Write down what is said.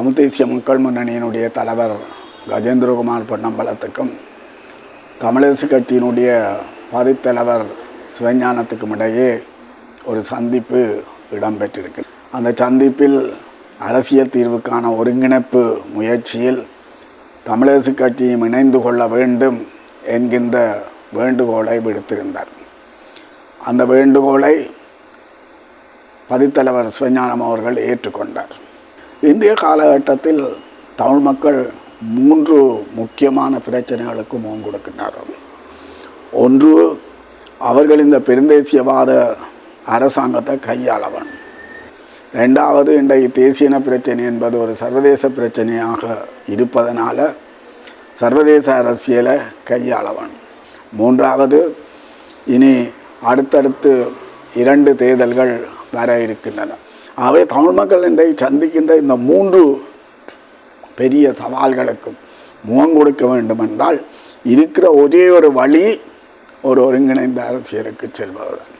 தமிழ் தேசிய மக்கள் முன்னணியினுடைய தலைவர் கஜேந்திரகுமார் பொன்னம்பலத்துக்கும் தமிழரசு கட்சியினுடைய பதித்தலைவர் சிவஞானத்துக்கும் இடையே ஒரு சந்திப்பு இடம்பெற்றிருக்கு. அந்த சந்திப்பில் அரசியல் தீர்வுக்கான ஒருங்கிணைப்பு முயற்சியில் தமிழரசு கட்சியும் இணைந்து கொள்ள வேண்டும் என்கின்ற வேண்டுகோளை விடுத்திருந்தார். அந்த வேண்டுகோளை பதித்தலைவர் சிவஞானம் அவர்கள் ஏற்றுக்கொண்டார். இந்திய காலகட்டத்தில் தமிழ் மக்கள் மூன்று முக்கியமான பிரச்சனைகளுக்கு முகம் கொடுக்கின்றார்கள். ஒன்று அவர்கள் இந்த பெருந்தேசியவாத அரசாங்கத்தை கையாளவன். ரெண்டாவது இன்றைய தேசியன பிரச்சனை என்பது ஒரு சர்வதேச பிரச்சனையாக இருப்பதனால் சர்வதேச அரசியலை கையாளவன். மூன்றாவது இனி அடுத்தடுத்து இரண்டு தேர்தல்கள் வர இருக்கின்றன. ஆகவே தமிழ் மக்கள் இன்றைக்கு சந்திக்கின்ற இந்த மூன்று பெரிய சவால்களுக்கும் முகம் கொடுக்க வேண்டுமென்றால் இருக்கிற ஒரே ஒரு வழி ஒரு ஒருங்கிணைந்த அரசியலுக்கு செல்வதுதான்.